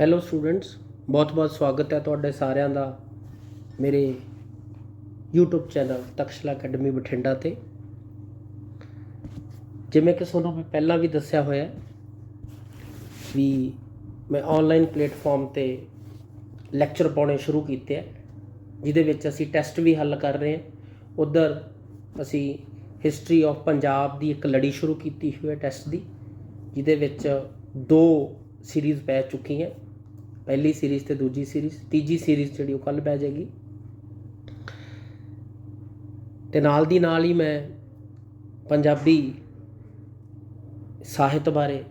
Hello students ਬਹੁਤ-ਬਹੁਤ ਸਵਾਗਤ ਹੈ ਤੁਹਾਡੇ ਸਾਰਿਆਂ ਦਾ ਮੇਰੇ YouTube channel Takshila academy Bathinda ਤੇ। ਜਿਵੇਂ ਕਿ ਤੁਹਾਨੂੰ ਮੈਂ ਪਹਿਲਾਂ ਵੀ ਦੱਸਿਆ ਹੋਇਆ ਵੀ ਮੈਂ ਆਨਲਾਈਨ ਪਲੇਟਫਾਰਮ ਤੇ ਲੈਕਚਰ ਪਾਉਣੇ ਸ਼ੁਰੂ ਕੀਤੇ ਹੈ, ਜਿਹਦੇ ਵਿੱਚ ਅਸੀਂ ਟੈਸਟ ਵੀ ਹੱਲ ਕਰ ਰਹੇ ਹਾਂ। ਉਧਰ ਅਸੀਂ ਹਿਸਟਰੀ ਆਫ ਪੰਜਾਬ ਦੀ ਇੱਕ ਲੜੀ ਸ਼ੁਰੂ ਕੀਤੀ ਹੋਈ ਹੈ ਟੈਸਟ ਦੀ, ਜਿਹਦੇ ਵਿੱਚ ਦੋ ਸੀਰੀਜ਼ ਪੈ ਚੁੱਕੀ ਹੈ ਪਹਿਲੀ ਸੀਰੀਜ਼ ਤੇ ਦੂਜੀ ਸੀਰੀਜ਼ ਤੀਜੀ ਸੀਰੀਜ਼ ਜਿਹੜੀ ਉਹ ਕੱਲ ਪੈ ਜਾਏਗੀ। ਤੇ ਨਾਲ ਦੀ ਨਾਲ ਹੀ ਮੈਂ ਪੰਜਾਬੀ ਸਾਹਿਤ ਬਾਰੇ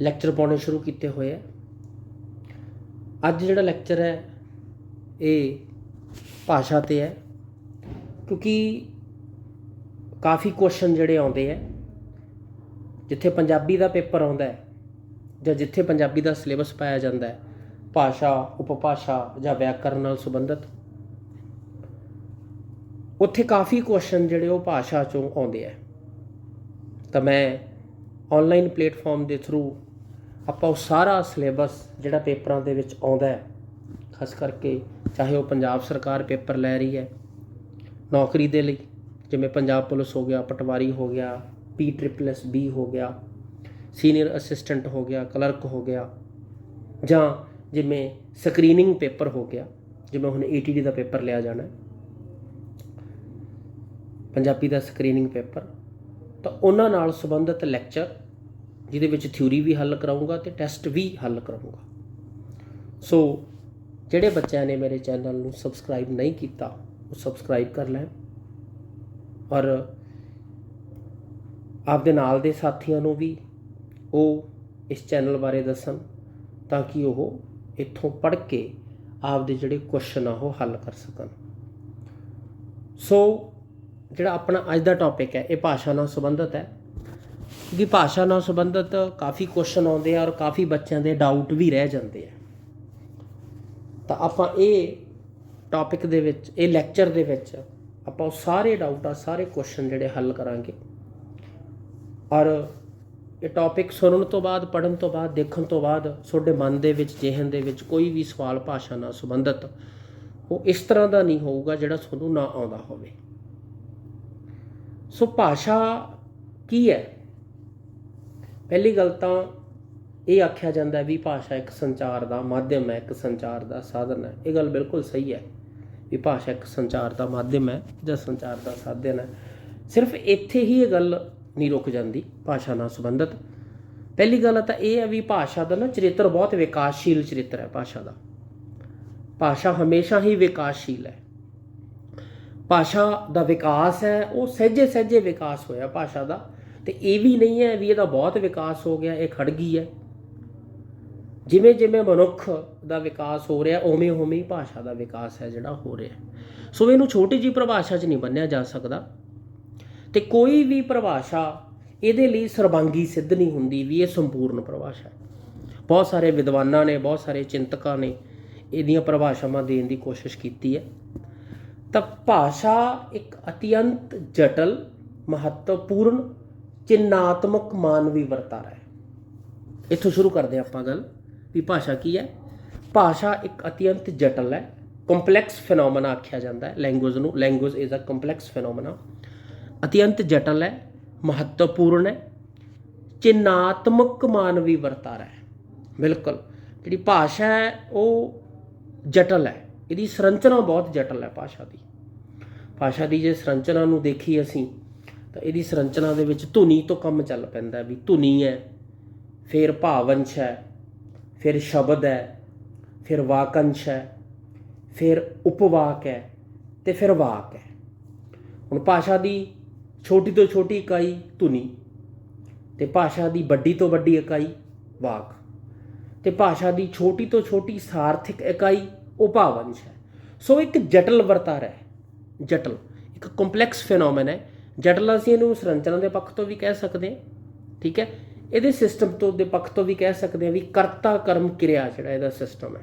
ਲੈਕਚਰ ਪਾਉਣੇ ਸ਼ੁਰੂ ਕੀਤੇ ਹੋਏ ਆ। ਅੱਜ ਜਿਹੜਾ ਲੈਕਚਰ ਹੈ, ਇਹ ਭਾਸ਼ਾ ਤੇ ਹੈ, ਕਿਉਂਕਿ ਕਾਫੀ ਕੁਐਸਚਨ ਜਿਹੜੇ ਆਉਂਦੇ ਆ, ਜਿੱਥੇ ਪੰਜਾਬੀ ਦਾ ਪੇਪਰ ਆਉਂਦਾ ਹੈ ਜਾਂ ਜਿੱਥੇ ਪੰਜਾਬੀ ਦਾ ਸਿਲੇਬਸ ਪਾਇਆ ਜਾਂਦਾ ਹੈ, ਭਾਸ਼ਾ, ਉਪਭਾਸ਼ਾ ਜਾਂ ਵਿਆਕਰਨ ਨਾਲ ਸੰਬੰਧਿਤ, ਉੱਥੇ ਕਾਫੀ ਕੁਐਸਚਨ ਜਿਹੜੇ ਉਹ ਭਾਸ਼ਾ ਚੋਂ ਆਉਂਦੇ ਆ ਤਾਂ ਮੈਂ ਆਨਲਾਈਨ ਪਲੇਟਫਾਰਮ ਦੇ ਥਰੂ ਆਪਾਂ ਉਹ ਸਾਰਾ ਸਿਲੇਬਸ ਜਿਹੜਾ ਪੇਪਰਾਂ ਦੇ ਵਿੱਚ ਆਉਂਦਾ ਹੈ, ਖਾਸ ਕਰਕੇ ਚਾਹੇ ਉਹ ਪੰਜਾਬ ਸਰਕਾਰ ਪੇਪਰ ਲੈ ਰਹੀ ਹੈ, ਨੌਕਰੀ ਦੇ ਲਈ, ਜਿਵੇਂ ਪੰਜਾਬ ਪੁਲਿਸ ਹੋ ਗਿਆ, ਪਟਵਾਰੀ ਹੋ ਗਿਆ ਪੀ ਟ੍ਰਿਪਲ ਐਸ ਬੀ ਹੋ ਗਿਆ ਸੀਨੀਅਰ ਅਸਿਸਟੈਂਟ ਹੋ ਗਿਆ, ਕਲਰਕ ਹੋ ਗਿਆ, ਜਾਂ ਜਿਵੇਂ ਸਕਰੀਨਿੰਗ ਪੇਪਰ ਹੋ ਗਿਆ, ਜਿਵੇਂ ਹੁਣ ਏਟੀਡੀ ਦਾ ਪੇਪਰ ਲਿਆ ਜਾਣਾ ਪੰਜਾਬੀ ਦਾ ਸਕਰੀਨਿੰਗ ਪੇਪਰ। ਤਾਂ ਉਹਨਾਂ ਨਾਲ ਸੰਬੰਧਿਤ ਲੈਕਚਰ, ਜਿਹਦੇ ਵਿੱਚ ਥਿਊਰੀ ਵੀ ਹੱਲ ਕਰਾਉਂਗਾ ਤੇ ਟੈਸਟ ਵੀ ਹੱਲ ਕਰਾਉਂਗਾ ਸੋ ਜਿਹੜੇ ਬੱਚਿਆਂ ਨੇ ਮੇਰੇ ਚੈਨਲ ਨੂੰ ਸਬਸਕ੍ਰਾਈਬ ਨਹੀਂ ਕੀਤਾ, ਉਹ ਸਬਸਕ੍ਰਾਈਬ ਕਰ ਲੈਣ। ਔਰ ਆਪਦੇ ਨਾਲ ਦੇ ਸਾਥੀਆਂ ਨੂੰ ਵੀ ਉਹ ਇਸ ਚੈਨਲ ਬਾਰੇ ਦੱਸਣ ਤਾਂ ਕਿ ਉਹ ਇੱਥੋਂ ਪੜ੍ਹ ਕੇ ਆਪਦੇ ਜਿਹੜੇ ਕੁਐਸਚਨ ਆ ਉਹ ਹੱਲ ਕਰ ਸਕਣ। ਸੋ ਜਿਹੜਾ ਆਪਣਾ ਅੱਜ ਦਾ ਟੌਪਿਕ ਹੈ, ਇਹ ਭਾਸ਼ਾ ਨਾਲ ਸੰਬੰਧਿਤ ਹੈ। ਕਿਉਂਕਿ ਭਾਸ਼ਾ ਨਾਲ ਸੰਬੰਧਿਤ ਕਾਫੀ ਕੁਐਸਚਨ ਆਉਂਦੇ ਆ ਔਰ ਕਾਫੀ ਬੱਚਿਆਂ ਦੇ ਡਾਊਟ ਵੀ ਰਹਿ ਜਾਂਦੇ ਆ। ਤਾਂ ਆਪਾਂ ਇਹ ਟੌਪਿਕ ਦੇ ਵਿੱਚ, ਇਹ ਲੈਕਚਰ ਦੇ ਵਿੱਚ ਆਪਾਂ ਉਹ ਸਾਰੇ ਡਾਊਟ ਆ, ਸਾਰੇ ਕੁਐਸਚਨ ਜਿਹੜੇ ਹੱਲ ਕਰਾਂਗੇ। ਔਰ ਇਹ ਟੌਪਿਕ ਸੁਣਨ ਤੋਂ ਬਾਅਦ ਪੜਨ ਤੋਂ ਬਾਅਦ, ਦੇਖਣ ਤੋਂ ਬਾਅਦ, ਤੁਹਾਡੇ ਮਨ ਦੇ ਵਿੱਚ, ਜਿਹਨ ਦੇ ਵਿੱਚ ਕੋਈ ਵੀ ਸਵਾਲ, ਭਾਸ਼ਾ ਨਾਲ ਸੰਬੰਧਿਤ, ਉਹ ਇਸ ਤਰ੍ਹਾਂ ਦਾ ਨਹੀਂ ਹੋਊਗਾ ਜਿਹੜਾ ਤੁਹਾਨੂੰ ਨਾ ਆਉਂਦਾ ਹੋਵੇ। ਸੋ ਭਾਸ਼ਾ ਕੀ ਹੈ? ਪਹਿਲੀ ਗੱਲ ਤਾਂ ਇਹ ਆਖਿਆ ਜਾਂਦਾ ਵੀ ਭਾਸ਼ਾ ਇੱਕ ਸੰਚਾਰ ਦਾ ਮਾਧਿਅਮ ਹੈ, ਇੱਕ ਸੰਚਾਰ ਦਾ ਸਾਧਨ ਹੈ। ਇਹ ਗੱਲ ਬਿਲਕੁਲ ਸਹੀ ਹੈ ਵੀ ਭਾਸ਼ਾ ਇੱਕ ਸੰਚਾਰ ਦਾ ਮਾਧਿਅਮ ਹੈ ਜਾਂ ਸੰਚਾਰ ਦਾ ਸਾਧਨ ਹੈ। ਸਿਰਫ ਇੱਥੇ ਹੀ ਇਹ ਗੱਲ ਨਹੀਂ ਰੁਕ ਜਾਂਦੀ ਭਾਸ਼ਾ ਨਾਲ ਸੰਬੰਧਿਤ। ਪਹਿਲੀ ਗੱਲ ਤਾਂ ਇਹ ਹੈ ਵੀ ਭਾਸ਼ਾ ਦਾ ਨਾ ਚਰਿੱਤਰ ਬਹੁਤ ਵਿਕਾਸਸ਼ੀਲ ਚਰਿੱਤਰ ਹੈ ਭਾਸ਼ਾ ਦਾ। ਭਾਸ਼ਾ ਹਮੇਸ਼ਾ ਹੀ ਵਿਕਾਸਸ਼ੀਲ ਹੈ। ਭਾਸ਼ਾ ਦਾ ਵਿਕਾਸ ਹੈ, ਉਹ ਸਹਿਜੇ ਸਹਿਜੇ ਵਿਕਾਸ ਹੋਇਆ ਭਾਸ਼ਾ ਦਾ। ਤੇ ਇਹ ਵੀ ਨਹੀਂ ਹੈ ਵੀ ਇਹਦਾ ਬਹੁਤ ਵਿਕਾਸ ਹੋ ਗਿਆ, ਇਹ ਖੜ ਗਈ ਹੈ। ਜਿਵੇਂ ਜਿਵੇਂ ਮਨੁੱਖ ਦਾ ਵਿਕਾਸ ਹੋ ਰਿਹਾ, ਉਵੇਂ ਉਵੇਂ ਹੀ ਭਾਸ਼ਾ ਦਾ ਵਿਕਾਸ ਹੈ ਜਿਹੜਾ ਹੋ ਰਿਹਾ। ਸੋ ਇਹਨੂੰ ਛੋਟੀ ਜੀ ਪਰਿਭਾਸ਼ਾ 'ਚ ਨਹੀਂ ਬੰਨਿਆ ਜਾ ਸਕਦਾ। ਤੇ ਕੋਈ ਵੀ ਪਰਿਭਾਸ਼ਾ ਇਹਦੇ ਲਈ ਸਰਬੰਗੀ ਸਿੱਧ ਨਹੀਂ ਹੁੰਦੀ ਵੀ ਇਹ ਸੰਪੂਰਨ ਪਰਿਭਾਸ਼ਾ ਹੈ। ਬਹੁਤ ਸਾਰੇ ਵਿਦਵਾਨਾਂ ਨੇ, ਬਹੁਤ ਸਾਰੇ ਚਿੰਤਕਾਂ ਨੇ ਇਹਦੀਆਂ ਪਰਿਭਾਸ਼ਾਵਾਂ ਦੇਣ ਦੀ ਕੋਸ਼ਿਸ਼ ਕੀਤੀ ਹੈ। ਤਾਂ ਭਾਸ਼ਾ ਇੱਕ ਅਤਿਅੰਤ ਜਟਲ, ਮਹੱਤਵਪੂਰਨ, ਚਿੰਨਾਤਮਕ ਮਾਨਵੀ ਵਰਤਾਰਾ ਹੈ। ਇੱਥੋਂ ਸ਼ੁਰੂ ਕਰਦੇ ਹਾਂ ਆਪਾਂ ਗੱਲ ਵੀ ਭਾਸ਼ਾ ਕੀ ਹੈ। ਭਾਸ਼ਾ ਇੱਕ ਅਤਿਅੰਤ ਜਟਲ ਹੈ, ਕੰਪਲੈਕਸ ਫੀਨੋਮਨਾ ਆਖਿਆ ਜਾਂਦਾ ਹੈ, ਲੈਂਗੁਏਜ ਨੂੰ, language is a complex phenomena ਅਤਿਅੰਤ ਜਟਲ ਹੈ, ਮਹੱਤਵਪੂਰਨ ਹੈ, ਚਿੰਨਾਤਮਕ ਮਾਨਵੀ ਵਰਤਾਰਾ ਹੈ। ਬਿਲਕੁਲ, ਜਿਹੜੀ ਭਾਸ਼ਾ ਹੈ, ਉਹ ਜਟਲ ਹੈ। ਇਹਦੀ ਸੰਰਚਨਾ ਬਹੁਤ ਜਟਲ ਹੈ ਭਾਸ਼ਾ ਦੀ। ਭਾਸ਼ਾ ਦੀ ਜੇ ਸੰਰਚਨਾ ਨੂੰ ਦੇਖੀ ਅਸੀਂ, ਤਾਂ ਇਹਦੀ ਸੰਰਚਨਾ ਦੇ ਵਿੱਚ ਧੁਨੀ ਤੋਂ ਕੰਮ ਚੱਲ ਪੈਂਦਾ ਵੀ ਧੁਨੀ ਹੈ, ਫਿਰ ਭਾਵੰਸ਼ ਹੈ, ਫਿਰ ਸ਼ਬਦ ਹੈ, ਫਿਰ ਵਾਕੰਸ਼ ਹੈ, ਫਿਰ ਉਪਵਾਕ ਹੈ ਤੇ ਫਿਰ ਵਾਕ ਹੈ। ਹੁਣ ਭਾਸ਼ਾ ਦੀ ਛੋਟੀ ਤੋਂ ਛੋਟੀ ਇਕਾਈ ਧੁਨੀ, ਤੇ ਭਾਸ਼ਾ ਦੀ ਵੱਡੀ ਤੋਂ ਵੱਡੀ ਇਕਾਈ ਵਾਕ, ਤੇ ਭਾਸ਼ਾ ਦੀ ਛੋਟੀ ਤੋਂ ਛੋਟੀ ਸਾਰਥਿਕ ਇਕਾਈ ਉਪਾਵੰਸ਼ ਹੈ। ਸੋ ਇੱਕ ਜਟਲ ਵਰਤਾਰਾ ਹੈ, ਜਟਲ, ਇੱਕ ਕੰਪਲੈਕਸ ਫੀਨੋਮਨ ਹੈ। ਜਟਲ ਅਸੀਂ ਇਹਨੂੰ ਸੰਰਚਨਾ ਦੇ ਪੱਖ ਤੋਂ ਵੀ ਕਹਿ ਸਕਦੇ ਹਾਂ, ਠੀਕ ਹੈ? ਇਹਦੇ ਸਿਸਟਮ ਤੋਂ ਦੇ ਪੱਖ ਤੋਂ ਵੀ ਕਹਿ ਸਕਦੇ ਹਾਂ ਵੀ ਕਰਤਾ ਕਰਮ ਕਿਰਿਆ ਜਿਹੜਾ ਇਹਦਾ ਸਿਸਟਮ ਹੈ।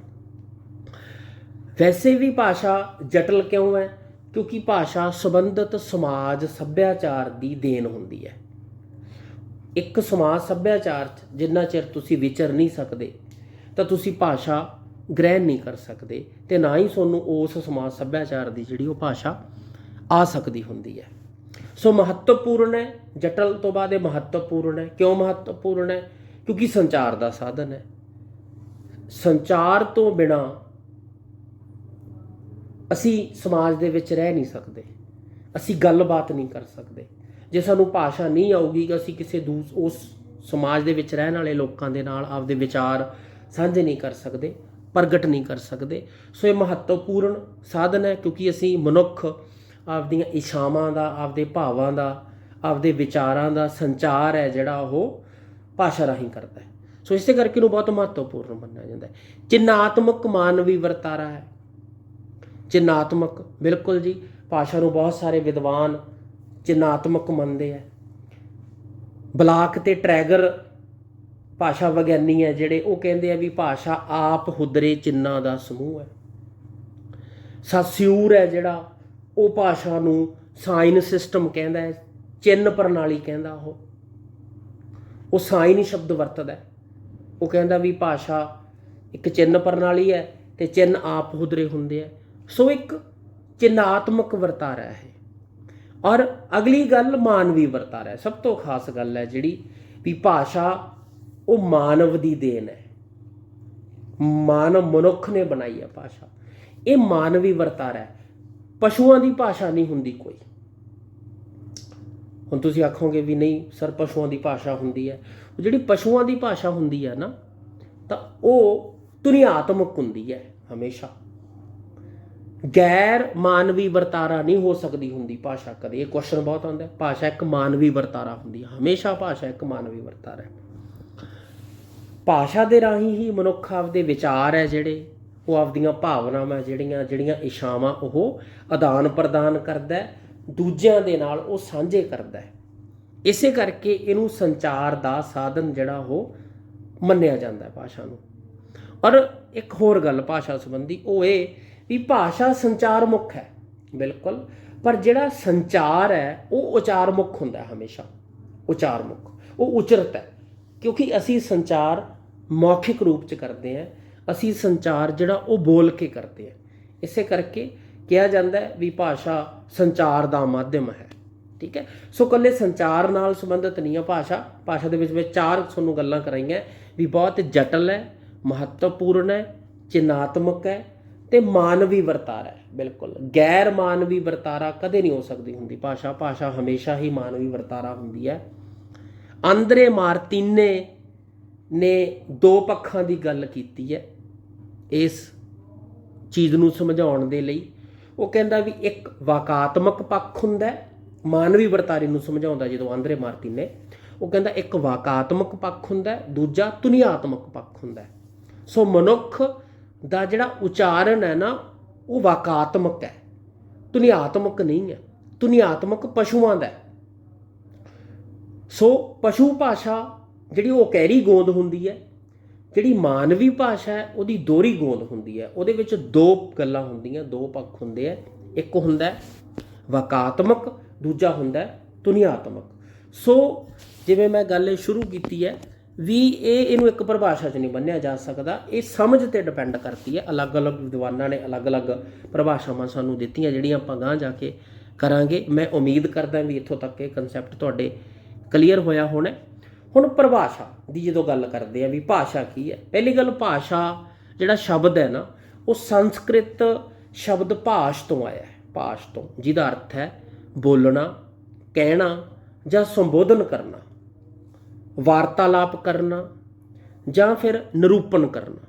ਵੈਸੇ ਵੀ ਭਾਸ਼ਾ ਜਟਲ ਕਿਉਂ ਹੈ? ਕਿਉਂਕਿ ਭਾਸ਼ਾ ਸੰਬੰਧਿਤ ਸਮਾਜ ਸੱਭਿਆਚਾਰ ਦੀ ਦੇਣ ਹੁੰਦੀ ਹੈ। ਇੱਕ ਸਮਾਜ ਸੱਭਿਆਚਾਰ 'ਚ ਜਿੰਨਾ ਚਿਰ ਤੁਸੀਂ ਵਿਚਰ ਨਹੀਂ ਸਕਦੇ, ਤਾਂ ਤੁਸੀਂ ਭਾਸ਼ਾ ਗ੍ਰਹਿਣ ਨਹੀਂ ਕਰ ਸਕਦੇ ਤੇ ਨਾ ਹੀ ਤੁਹਾਨੂੰ ਉਸ ਸਮਾਜ ਸੱਭਿਆਚਾਰ ਦੀ ਜਿਹੜੀ ਉਹ ਭਾਸ਼ਾ ਆ ਸਕਦੀ ਹੁੰਦੀ ਹੈ। ਸੋ ਮਹੱਤਵਪੂਰਨ ਹੈ, ਜਟਲ ਤੋਂ ਬਾਅਦ ਇਹ ਮਹੱਤਵਪੂਰਨ ਹੈ। ਕਿਉਂ ਮਹੱਤਵਪੂਰਨ ਹੈ? ਕਿਉਂਕਿ ਸੰਚਾਰ ਦਾ ਸਾਧਨ ਹੈ। ਸੰਚਾਰ ਤੋਂ ਬਿਨਾ ਅਸੀਂ ਸਮਾਜ ਦੇ ਵਿੱਚ ਰਹਿ ਨਹੀਂ ਸਕਦੇ। ਅਸੀਂ ਗੱਲਬਾਤ ਨਹੀਂ ਕਰ ਸਕਦੇ। ਜੇ ਸਾਨੂੰ ਭਾਸ਼ਾ ਨਹੀਂ ਆਊਗੀ ਕਿ ਅਸੀਂ ਕਿਸੇ ਦੂਸ, ਉਸ ਸਮਾਜ ਦੇ ਵਿੱਚ ਰਹਿਣ ਵਾਲੇ ਲੋਕਾਂ ਦੇ ਨਾਲ ਆਪਦੇ ਵਿਚਾਰ ਸਾਂਝੇ ਨਹੀਂ ਕਰ ਸਕਦੇ, ਪ੍ਰਗਟ ਨਹੀਂ ਕਰ ਸਕਦੇ। ਸੋ ਇਹ ਮਹੱਤਵਪੂਰਨ ਸਾਧਨ ਹੈ ਕਿਉਂਕਿ ਅਸੀਂ ਮਨੁੱਖ ਆਪਦੀਆਂ ਇਛਾਵਾਂ ਦਾ, ਆਪਦੇ ਭਾਵਾਂ ਦਾ, ਆਪਦੇ ਵਿਚਾਰਾਂ ਦਾ ਸੰਚਾਰ ਹੈ ਜਿਹੜਾ ਉਹ ਭਾਸ਼ਾ ਰਾਹੀਂ ਕਰਦਾ ਹੈ। ਸੋ ਇਸੇ ਕਰਕੇ ਇਹਨੂੰ ਬਹੁਤ ਮਹੱਤਵਪੂਰਨ ਮੰਨਿਆ ਜਾਂਦਾ ਹੈ। ਚਿੰਨਾਤਮਕ ਮਾਨਵੀ ਵਰਤਾਰਾ ਹੈ। ਚਿੰਨਾਤਮਕ, ਬਿਲਕੁਲ ਜੀ। ਭਾਸ਼ਾ ਨੂੰ ਬਹੁਤ ਸਾਰੇ ਵਿਦਵਾਨ ਚਿੰਨਾਤਮਕ ਮੰਨਦੇ ਆ। ਬਲਾਕ ਤੇ ਟਰੈਗਰ ਭਾਸ਼ਾ ਵਿਗਿਆਨੀ ਹੈ ਜਿਹੜੇ ਉਹ ਕਹਿੰਦੇ ਆ ਵੀ ਭਾਸ਼ਾ ਆਪ ਹੁਦਰੇ ਚਿੰਨਾਂ ਦਾ ਸਮੂਹ ਹੈ ਸਸਿਊਰ ਹੈ ਜਿਹੜਾ, ਉਹ ਭਾਸ਼ਾ ਨੂੰ ਸਾਈਨ ਸਿਸਟਮ ਕਹਿੰਦਾ ਹੈ, ਚਿੰਨ ਪ੍ਰਣਾਲੀ ਕਹਿੰਦਾ ਉਹ। ਉਹ ਸਾਈਨ ਸ਼ਬਦ ਵਰਤਦਾ ਉਹ ਕਹਿੰਦਾ ਵੀ ਭਾਸ਼ਾ ਇੱਕ ਚਿੰਨ ਪ੍ਰਣਾਲੀ ਹੈ ਤੇ ਚਿੰਨ ਆਪ ਹੁਦਰੇ ਹੁੰਦੇ ਆ। ਸੋ ਇੱਕ ਚਿੰਨਾਤਮਕ ਵਰਤਾਰਾ ਹੈ। ਔਰ ਅਗਲੀ ਗੱਲ ਮਾਨਵੀ ਵਰਤਾਰਾ ਹੈ ਸਭ ਤੋਂ ਖਾਸ ਗੱਲ ਹੈ ਜਿਹੜੀ ਵੀ ਭਾਸ਼ਾ ਉਹ ਮਾਨਵ ਦੀ ਦੇਣ ਹੈ। ਮਾਨਵ ਮਨੁੱਖ ਨੇ ਬਣਾਈ ਹੈ ਭਾਸ਼ਾ। ਇਹ ਮਾਨਵੀ ਵਰਤਾਰਾ ਹੈ ਪਸ਼ੂਆਂ ਦੀ ਭਾਸ਼ਾ ਨਹੀਂ ਹੁੰਦੀ ਕੋਈ। ਹੁਣ ਤੁਸੀਂ ਆਖੋਗੇ ਵੀ ਨਹੀਂ, ਸਰ ਪਸ਼ੂਆਂ ਦੀ ਭਾਸ਼ਾ ਹੁੰਦੀ ਹੈ। ਉਹ ਜਿਹੜੀ ਪਸ਼ੂਆਂ ਦੀ ਭਾਸ਼ਾ ਹੁੰਦੀ ਹੈ ਨਾ, ਤਾਂ ਉਹ ਤੁਨਿਆਤਮਕ ਹੁੰਦੀ ਹੈ ਹਮੇਸ਼ਾ। ਗੈਰ ਮਾਨਵੀ ਵਰਤਾਰਾ ਨਹੀਂ ਹੋ ਸਕਦੀ ਹੁੰਦੀ ਭਾਸ਼ਾ ਕਦੇ। ਇਹ ਕੁਐਸਚਨ ਬਹੁਤ ਆਉਂਦਾ ਭਾਸ਼ਾ ਇੱਕ ਮਾਨਵੀ ਵਰਤਾਰਾ ਹੁੰਦੀ ਹੈ। ਹਮੇਸ਼ਾ ਭਾਸ਼ਾ ਇੱਕ ਮਾਨਵੀ ਵਰਤਾਰਾ ਹੈ। ਭਾਸ਼ਾ ਦੇ ਰਾਹੀਂ ਹੀ ਮਨੁੱਖ ਆਪਦੇ ਵਿਚਾਰ ਹੈ ਜਿਹੜੇ, ਉਹ ਆਪਦੀਆਂ ਭਾਵਨਾਵਾਂ ਜਿਹੜੀਆਂ ਜਿਹੜੀਆਂ ਇਸ਼ਾਵਾਂ ਉਹ ਆਦਾਨ ਪ੍ਰਦਾਨ ਕਰਦਾ ਹੈ। ਦੂਜਿਆਂ ਦੇ ਨਾਲ ਉਹ ਸਾਂਝੇ ਕਰਦਾ ਹੈ। ਇਸੇ ਕਰਕੇ ਇਹਨੂੰ ਸੰਚਾਰ ਦਾ ਸਾਧਨ ਜਿਹੜਾ ਉਹ ਮੰਨਿਆ ਜਾਂਦਾ ਹੈ ਭਾਸ਼ਾ ਨੂੰ। ਔਰ ਇੱਕ ਹੋਰ ਗੱਲ ਭਾਸ਼ਾ ਸੰਬੰਧੀ, ਉਹ ਇਹ ਵੀ ਭਾਸ਼ਾ ਸੰਚਾਰ ਮੁੱਖ ਹੈ। ਬਿਲਕੁਲ। ਪਰ ਜਿਹੜਾ ਸੰਚਾਰ ਹੈ, ਉਹ ਉਚਾਰ ਮੁੱਖ ਹੁੰਦਾ ਹਮੇਸ਼ਾ। ਉਚਾਰ ਮੁੱਖ। ਉਹ ਉਚਰਤ ਹੈ। ਕਿਉਂਕਿ ਅਸੀਂ ਸੰਚਾਰ ਮੌਖਿਕ ਰੂਪ ਚ ਕਰਦੇ ਹਾਂ। ਅਸੀਂ ਸੰਚਾਰ ਜਿਹੜਾ, ਉਹ ਬੋਲ ਕੇ ਕਰਦੇ ਹਾਂ। ਇਸੇ ਕਰਕੇ ਕਿਹਾ ਜਾਂਦਾ ਹੈ ਵੀ ਭਾਸ਼ਾ ਸੰਚਾਰ ਦਾ ਮਾਧਿਅਮ ਹੈ। ਠੀਕ ਹੈ? ਸੋ ਕੱਲੇ ਸੰਚਾਰ ਨਾਲ ਸੰਬੰਧਿਤ ਨਹੀਂ ਹੈ ਭਾਸ਼ਾ। ਭਾਸ਼ਾ ਦੇ ਵਿੱਚ ਵਿੱਚ ਚਾਰ ਤੁਹਾਨੂੰ ਗੱਲਾਂ ਕਰਾਈਆਂ। ਵੀ ਬਹੁਤ ਜਟਲ ਹੈ, ਮਹੱਤਵਪੂਰਨ ਹੈ ਚਿੰਨਾਤਮਕ ਹੈ ਤੇ ਮਾਨਵੀ ਵਰਤਾਰਾ ਹੈ, ਬਿਲਕੁਲ। ਗੈਰ ਮਾਨਵੀ ਵਰਤਾਰਾ ਕਦੇ ਨਹੀਂ ਹੋ ਸਕਦੀ ਹੁੰਦੀ। ਭਾਸ਼ਾ ਭਾਸ਼ਾ ਹਮੇਸ਼ਾ ਹੀ ਮਾਨਵੀ ਵਰਤਾਰਾ ਹੁੰਦੀ ਹੈ। ਅੰਦਰੇ ਮਾਰਤੀਨੇ ਨੇ ਦੋ ਪੱਖਾਂ ਦੀ ਗੱਲ ਕੀਤੀ ਹੈ ਇਸ ਚੀਜ਼ ਨੂੰ ਸਮਝਾਉਣ ਦੇ ਲਈ। ਉਹ ਕਹਿੰਦਾ ਵੀ ਇੱਕ ਵਾਕਾਤਮਕ ਪੱਖ ਹੁੰਦਾ ਹੈ, ਮਾਨਵੀ ਵਰਤਾਰੇ ਨੂੰ ਸਮਝਾਉਂਦਾ ਜਦੋਂ ਅੰਦਰੇ ਮਾਰਤੀਨੇ। ਉਹ ਕਹਿੰਦਾ ਇੱਕ ਵਾਕਾਤਮਕ ਪੱਖ ਹੁੰਦਾ ਹੈ, ਦੂਜਾ ਦੁਨੀਆਤਮਕ ਪੱਖ ਹੁੰਦਾ ਹੈ। ਸੋ ਮਨੁੱਖ ਦਾ ਜਿਹੜਾ ਉਚਾਰਨ ਹੈ ਨਾ, ਉਹ ਵਾਕਾਤਮਕ ਹੈ। ਤੁਨਿਆਤਮਕ ਨਹੀਂ ਹੈ। ਤੁਨਿਆਤਮਕ ਪਸ਼ੂਆਂ ਦਾ ਸੋ ਪਸ਼ੂ ਭਾਸ਼ਾ ਜਿਹੜੀ ਉਹ ਕੈਰੀ ਗੋਂਦ ਹੁੰਦੀ ਹੈ, ਜਿਹੜੀ ਮਾਨਵੀ ਭਾਸ਼ਾ ਹੈ, ਉਹਦੀ ਦੋਹਰੀ ਗੋਂਦ ਹੁੰਦੀ ਹੈ। ਉਹਦੇ ਵਿੱਚ ਦੋ ਗੱਲਾਂ ਹੁੰਦੀਆਂ, ਦੋ ਪੱਖ ਹੁੰਦੇ ਆ ਇੱਕ ਹੁੰਦਾ ਹੈ ਵਕਾਤਮਕ ਦੂਜਾ ਹੁੰਦਾ ਹੈ ਸੋ ਜਿਵੇਂ ਮੈਂ ਗੱਲ ਸ਼ੁਰੂ ਕੀਤੀ ਹੈ ਵੀ ਇਹ ਇਹਨੂੰ ਇੱਕ ਪਰਿਭਾਸ਼ਾ 'ਚ ਨਹੀਂ ਬੰਨਿਆ ਜਾ ਸਕਦਾ। ਇਹ ਸਮਝ ਤੇ ਡਿਪੈਂਡ ਕਰਦੀ ਹੈ। ਅਲੱਗ-ਅਲੱਗ ਵਿਦਵਾਨਾਂ ਨੇ ਅਲੱਗ-ਅਲੱਗ ਪਰਿਭਾਸ਼ਾਵਾਂ ਸਾਨੂੰ ਦਿੱਤੀਆਂ, ਜਿਹੜੀਆਂ ਆਪਾਂ ਗਾਂ ਜਾ ਕੇ ਕਰਾਂਗੇ। ਮੈਂ ਉਮੀਦ ਕਰਦਾ ਵੀ ਇੱਥੋਂ ਤੱਕ ਇਹ ਕਨਸੈਪਟ ਤੁਹਾਡੇ ਕਲੀਅਰ ਹੋਇਆ ਹੋਣਾ ਹੁਣ ਪਰਿਭਾਸ਼ਾ ਦੀ ਜਦੋਂ ਗੱਲ ਕਰਦੇ ਆ ਵੀ ਭਾਸ਼ਾ ਕੀ ਹੈ? ਪਹਿਲੀ ਗੱਲ ਭਾਸ਼ਾ ਜਿਹੜਾ ਸ਼ਬਦ ਹੈ ਨਾ, ਉਹ ਸੰਸਕ੍ਰਿਤ ਸ਼ਬਦ ਭਾਸ਼ ਤੋਂ ਆਇਆ ਹੈ। ਭਾਸ਼ ਤੋਂ, ਜਿਹਦਾ ਅਰਥ ਹੈ ਬੋਲਣਾ, ਕਹਿਣਾ ਜਾਂ ਸੰਬੋਧਨ ਕਰਨਾ। ਵਾਰਤਾਲਾਪ ਕਰਨਾ ਜਾਂ ਫਿਰ ਨਿਰੂਪਣ ਕਰਨਾ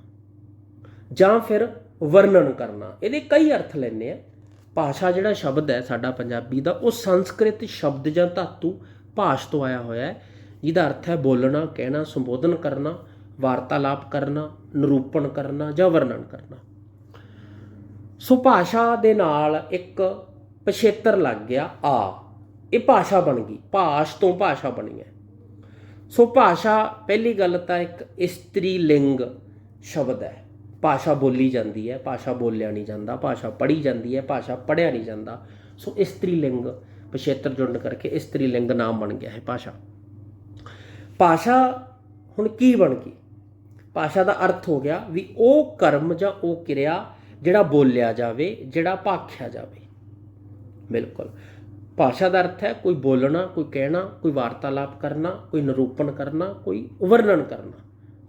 ਜਾਂ ਫਿਰ ਵਰਣਨ ਕਰਨਾ, ਇਹਦੇ ਕਈ ਅਰਥ ਲੈਣੇ ਆ। ਭਾਸ਼ਾ ਜਿਹੜਾ ਸ਼ਬਦ ਹੈ ਸਾਡਾ ਪੰਜਾਬੀ ਦਾ, ਉਹ ਸੰਸਕ੍ਰਿਤ ਸ਼ਬਦ ਜਾਂ ਧਾਤੂ ਭਾਸ਼ ਤੋਂ ਆਇਆ ਹੋਇਆ ਹੈ, ਜਿਹਦਾ ਅਰਥ ਹੈ ਬੋਲਣਾ, ਕਹਿਣਾ, ਸੰਬੋਧਨ ਕਰਨਾ, ਵਾਰਤਾਲਾਪ ਕਰਨਾ, ਨਿਰੂਪਣ ਕਰਨਾ ਜਾਂ ਵਰਣਨ ਕਰਨਾ। ਸੋ ਭਾਸ਼ਾ ਦੇ ਨਾਲ ਇੱਕ ਪਛੇਤਰ ਲੱਗ ਗਿਆ ਆ। ਇਹ ਭਾਸ਼ਾ ਬਣ ਗਈ, ਭਾਸ਼ ਤੋਂ ਭਾਸ਼ਾ ਬਣੀ ਹੈ। ਸੋ ਭਾਸ਼ਾ, ਪਹਿਲੀ ਗੱਲ ਤਾਂ ਇੱਕ ਇਸਤਰੀ ਲਿੰਗ ਸ਼ਬਦ ਹੈ। ਭਾਸ਼ਾ ਬੋਲੀ ਜਾਂਦੀ ਹੈ, ਭਾਸ਼ਾ ਬੋਲਿਆ ਨਹੀਂ ਜਾਂਦਾ, ਭਾਸ਼ਾ ਪੜ੍ਹੀ ਜਾਂਦੀ ਹੈ, ਭਾਸ਼ਾ ਪੜ੍ਹਿਆ ਨਹੀਂ ਜਾਂਦਾ। ਸੋ ਇਸਤਰੀ ਲਿੰਗ ਪਛੇਤਰ ਜੁੜਨ ਕਰਕੇ ਇਸਤਰੀ ਲਿੰਗ ਨਾਮ ਬਣ ਗਿਆ ਹੈ ਭਾਸ਼ਾ। ਭਾਸ਼ਾ ਹੁਣ ਕੀ ਬਣ ਗਈ? ਭਾਸ਼ਾ ਦਾ ਅਰਥ ਹੋ ਗਿਆ ਵੀ ਉਹ ਕਰਮ ਜਾਂ ਉਹ ਕਿਰਿਆ ਜਿਹੜਾ ਬੋਲਿਆ ਜਾਵੇ, ਜਿਹੜਾ ਭਾਖਿਆ ਜਾਵੇ। ਬਿਲਕੁਲ। ਭਾਸ਼ਾ ਦਾ ਅਰਥ ਹੈ ਕੋਈ ਬੋਲਣਾ, ਕੋਈ ਕਹਿਣਾ, ਕੋਈ ਵਾਰਤਾਲਾਪ ਕਰਨਾ, ਕੋਈ ਨਿਰੂਪਣ ਕਰਨਾ, ਕੋਈ ਵਰਣਨ ਕਰਨਾ।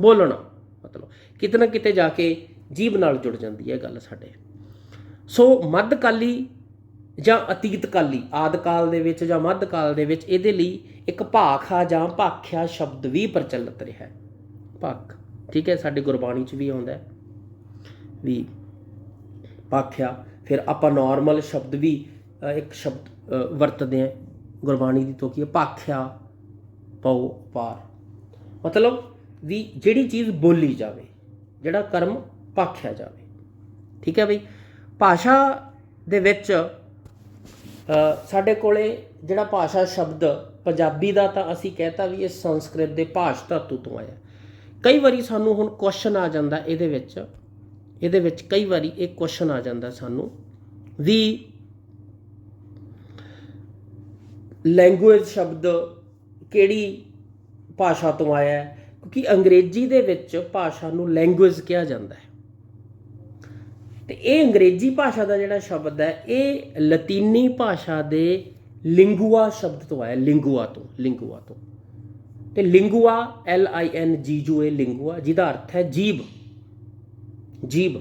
ਬੋਲਣਾ ਮਤਲਬ ਕਿਤੇ ਨਾ ਕਿਤੇ ਜਾ ਕੇ ਜੀਭ ਨਾਲ ਜੁੜ ਜਾਂਦੀ ਹੈ ਗੱਲ ਸਾਡੇ। ਸੋ ਮੱਧਕਾਲੀ ਜਾਂ ਅਤੀਤਕਾਲੀ, ਆਦਿਕਾਲ ਦੇ ਵਿੱਚ ਜਾਂ ਮੱਧਕਾਲ ਦੇ ਵਿੱਚ ਇਹਦੇ ਲਈ ਇੱਕ ਭਾਖਾ ਜਾਂ ਭਾਖਿਆ ਸ਼ਬਦ ਵੀ ਪ੍ਰਚਲਿਤ ਰਿਹਾ ਹੈ। ਭਾਖ, ਠੀਕ ਹੈ, ਸਾਡੀ ਗੁਰਬਾਣੀ 'ਚ ਵੀ ਆਉਂਦਾ ਹੈ। ਵੀ ਭਾਖਿਆ, ਫਿਰ ਆਪਾਂ ਨਾਰਮਲ ਸ਼ਬਦ ਵੀ ਇੱਕ ਸ਼ਬਦ ਵਰਤਦੇ ਹਾਂ ਗੁਰਬਾਣੀ ਦੀ ਤੋਂ ਭਾਖਿਆ ਪਉ ਪਾਰ। ਮਤਲਬ ਵੀ ਜਿਹੜੀ ਚੀਜ਼ ਬੋਲੀ ਜਾਵੇ, ਜਿਹੜਾ ਕਰਮ ਭਾਖਿਆ ਜਾਵੇ। ਠੀਕ ਹੈ ਬਈ? ਭਾਸ਼ਾ ਦੇ ਵਿੱਚ ਸਾਡੇ ਕੋਲੇ ਜਿਹੜਾ ਭਾਸ਼ਾ ਸ਼ਬਦ ਪੰਜਾਬੀ ਦਾ ਤਾਂ ਅਸੀਂ ਕਹਤਾ ਵੀ ਇਹ ਸੰਸਕ੍ਰਿਤ ਦੇ ਭਾਸ਼ ਧਾਤੂ ਤੋਂ ਆਇਆ। ਕਈ ਵਾਰੀ ਸਾਨੂੰ ਹੁਣ ਕੁਐਸਚਨ ਆ ਜਾਂਦਾ ਇਹਦੇ ਵਿੱਚ ਇਹਦੇ ਵਿੱਚ ਕਈ ਵਾਰੀ ਇਹ ਕੁਐਸਚਨ ਆ ਜਾਂਦਾ ਸਾਨੂੰ ਵੀ ਲੈਂਗੁਏਜ ਸ਼ਬਦ ਕਿਹੜੀ ਭਾਸ਼ਾ ਤੋਂ ਆਇਆ ਹੈ? ਕਿਉਂਕਿ ਅੰਗਰੇਜ਼ੀ ਦੇ ਵਿੱਚ ਭਾਸ਼ਾ ਨੂੰ ਲੈਂਗੁਏਜ ਕਿਹਾ ਜਾਂਦਾ ਹੈ। ਤੇ ਇਹ ਅੰਗਰੇਜ਼ੀ ਭਾਸ਼ਾ ਦਾ ਜਿਹੜਾ ਸ਼ਬਦ ਹੈ, ਇਹ ਲਤੀਨੀ ਭਾਸ਼ਾ ਦੇ ਲਿੰਗੂਆ ਸ਼ਬਦ ਤੋਂ ਆਇਆ, ਲਿੰਗੂਆ ਤੋਂ ਲਿੰਗੂਆ ਤੋਂ। ਤੇ ਲਿੰਗੂਆ ਐਲ ਆਈ ਐਨ ਜੀ ਯੂ ਏ ਲਿੰਗੂਆ, ਜਿਹਦਾ ਅਰਥ ਹੈ ਜੀਬ ਜੀਬ